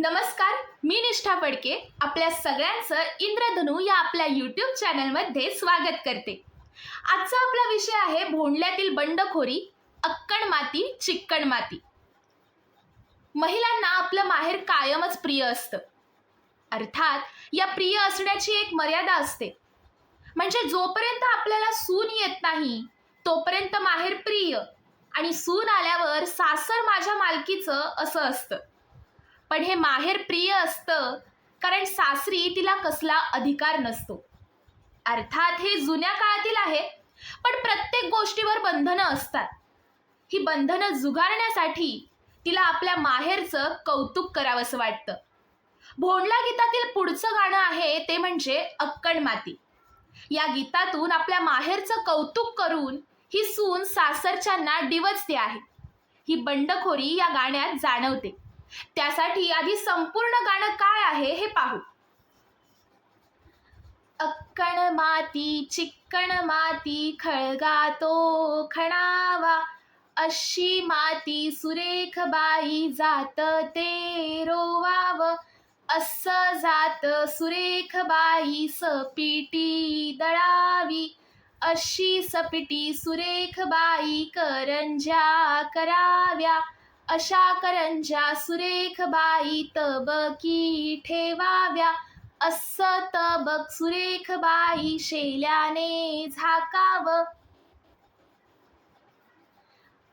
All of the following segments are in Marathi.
नमस्कार मी निष्ठा फडके. आपल्या सगळ्यांचं इंद्रधनू या आपल्या यूट्यूब चॅनलमध्ये स्वागत करते. आजचा आपला विषय आहे भोंडल्यातील बंडखोरी अक्कण माती चिक्कण माती. महिलांना आपलं माहेर कायमच प्रिय असतं. अर्थात या प्रिय असण्याची एक मर्यादा असते. म्हणजे जोपर्यंत आपल्याला सून येत नाही तोपर्यंत माहेर प्रिय आणि सून आल्यावर सासर माझ्या मालकीचं असं असतं. पण हे माहेर प्रिय असतं कारण सासरी तिला कसला अधिकार नसतो. अर्थात हे जुन्या काळातील आहे पण प्रत्येक गोष्टीवर बंधनं असतात. ही बंधनं जुगारण्यासाठी तिला आपल्या माहेरचं कौतुक करावंसं वाटतं. भोंडला गीतातील पुढचं गाणं आहे ते म्हणजे अक्कण माती. या गीतातून आपल्या माहेरचं कौतुक करून ही सून सासरच्यांना डिवचते आहे. ही बंडखोरी या गाण्यात जाणवते. त्यासाठी आधी संपूर्ण गाणं काय आहे हे पाहू. अक्कण माती चिक्कण माती खळगा तो खणावा. अशी माती सुरेख बाई जात ते रोवाव. असं जात सुरेख बाई सपिटी दळावी. अशी सपिटी सुरेख बाई करंज्या कराव्या. अशा करंज्या सुरेख बाई तबकी ठेवाव्या. अस्स तबक सुरेख बाई शेल्याने झाकाव.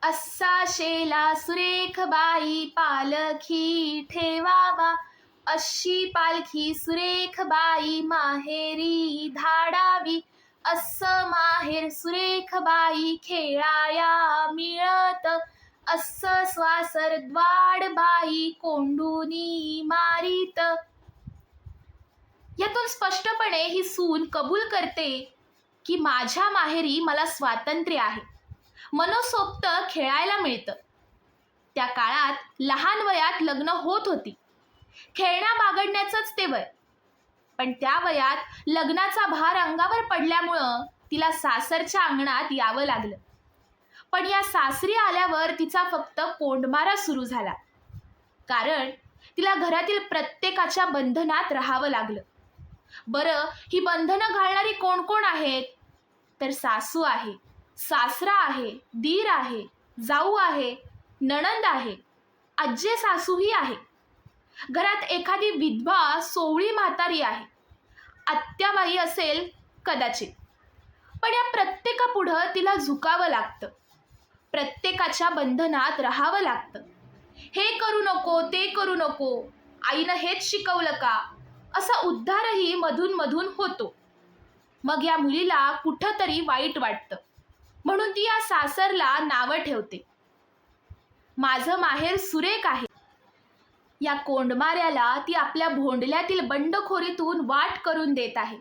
असा शेला सुरेख बाई पालखी ठेवावा. अशी पालखी सुरेख बाई माहेरी धाडावी. अस्स माहेर सुरेख बाई खेळाया मिळत. असं स्वासर द्वाड बाई कोंडुनी मारीत. यातून स्पष्टपणे ही सून कबूल करते की माझ्या माहेरी मला स्वातंत्र्य आहे. मनसोक्त खेळायला मिळतं. त्या काळात लहान वयात लग्न होत होती. खेळण्या बागडण्याचंच ते वय. पण त्या वयात लग्नाचा भार अंगावर पडल्यामुळं तिला सासरच्या अंगणात यावं लागलं. पण या सासरी आल्यावर तिचा फक्त कोंडमारा सुरू झाला. कारण तिला घरातील प्रत्येकाच्या बंधनात राहावं लागलं. बरं ही बंधनं घालणारी कोण कोण आहेत? तर सासू आहे सासरा आहे दीर आहे जाऊ आहे नणंद आहे आज्जे सासूही आहे. घरात एखादी विधवा सोवळी म्हातारी आहे. आत्याबाई असेल कदाचित. पण या प्रत्येकापुढं तिला झुकावं लागतं. प्रत्येकाच्या बंधनात राहावं लागतं. हे करू नको ते करू नको आईनं हेच शिकवलं का? असा उद्धारही मधून मधून होतो. मग या मुलीला कुठंतरी वाईट वाटतं. म्हणून ती या सासरला नावं ठेवते. माझं माहेर सुरेख आहे. या कोंडमाऱ्याला ती आपल्या भोंडल्यातील बंडखोरीतून वाट करून देत आहे.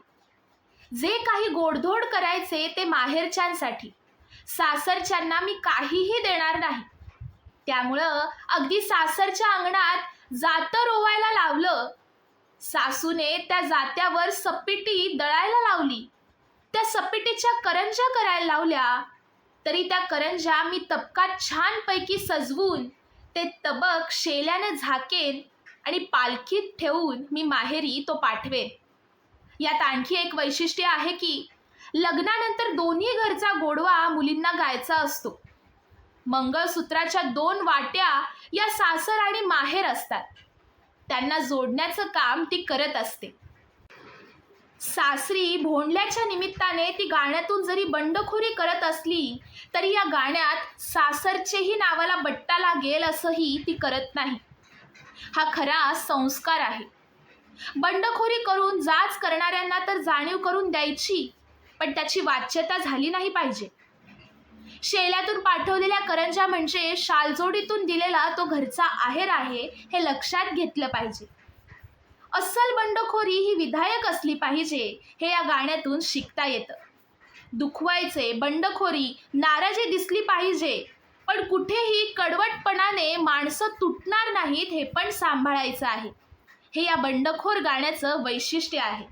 जे काही गोडधोड करायचे ते माहेरच्यांसाठी. सासरच्यांना मी काहीही देणार नाही. त्यामुळं अगदी सासरच्या अंगणात जातं रोवायला लावलं. सासूने त्या जात्यावर सपिटी दळायला लावली. त्या सपिटीच्या करंज्या करायला लावल्या. तरी त्या करंज्या मी तबकात छानपैकी सजवून ते तबक शेल्यानं झाकेन आणि पालखीत ठेवून मी माहेरी तो पाठवेन. यात आणखी एक वैशिष्ट्य आहे की लग्नानंतर दोन्ही घरचा गोडवा मुलींना गायचा असतो. मंगळसूत्राच्या दोन वाट्या या सासर आणि माहेर असतात. त्यांना जोडण्याचं काम ती करत असते. सासरी भोंडल्याच्या निमित्ताने ती गाण्यातून जरी बंडखोरी करत असली तरी या गाण्यात सासरचेही नावाला बट्टा लागेल असंही ती करत नाही. हा खरा संस्कार आहे. बंडखोरी करून जाच करणाऱ्यांना तर जाणीव करून द्यायची पण त्याची वाच्यता झाली नाही पाहिजे. शेल्यातून पाठवलेल्या करंजा म्हणजे शालजोडीतून दिलेला तो घरचा आहेर आहे हे लक्षात घेतलं पाहिजे. अस्सल बंडखोरी ही विधायक असली पाहिजे हे या गाण्यातून शिकता येतं. दुखवायचे बंडखोरी नाराजी दिसली पाहिजे पण कुठेही कडवटपणाने माणसं तुटणार नाहीत हे पण सांभाळायचं आहे. हे या बंडखोर गाण्याचं वैशिष्ट्य आहे.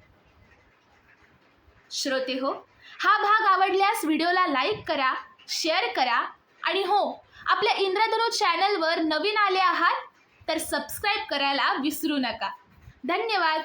श्रोते हो हा भाग आवडल्यास व्हिडिओला लाईक करा शेअर करा आणि हो आपल्या इंद्रधनु चॅनलवर नवीन आले आहात तर सबस्क्राईब करायला विसरू नका. धन्यवाद.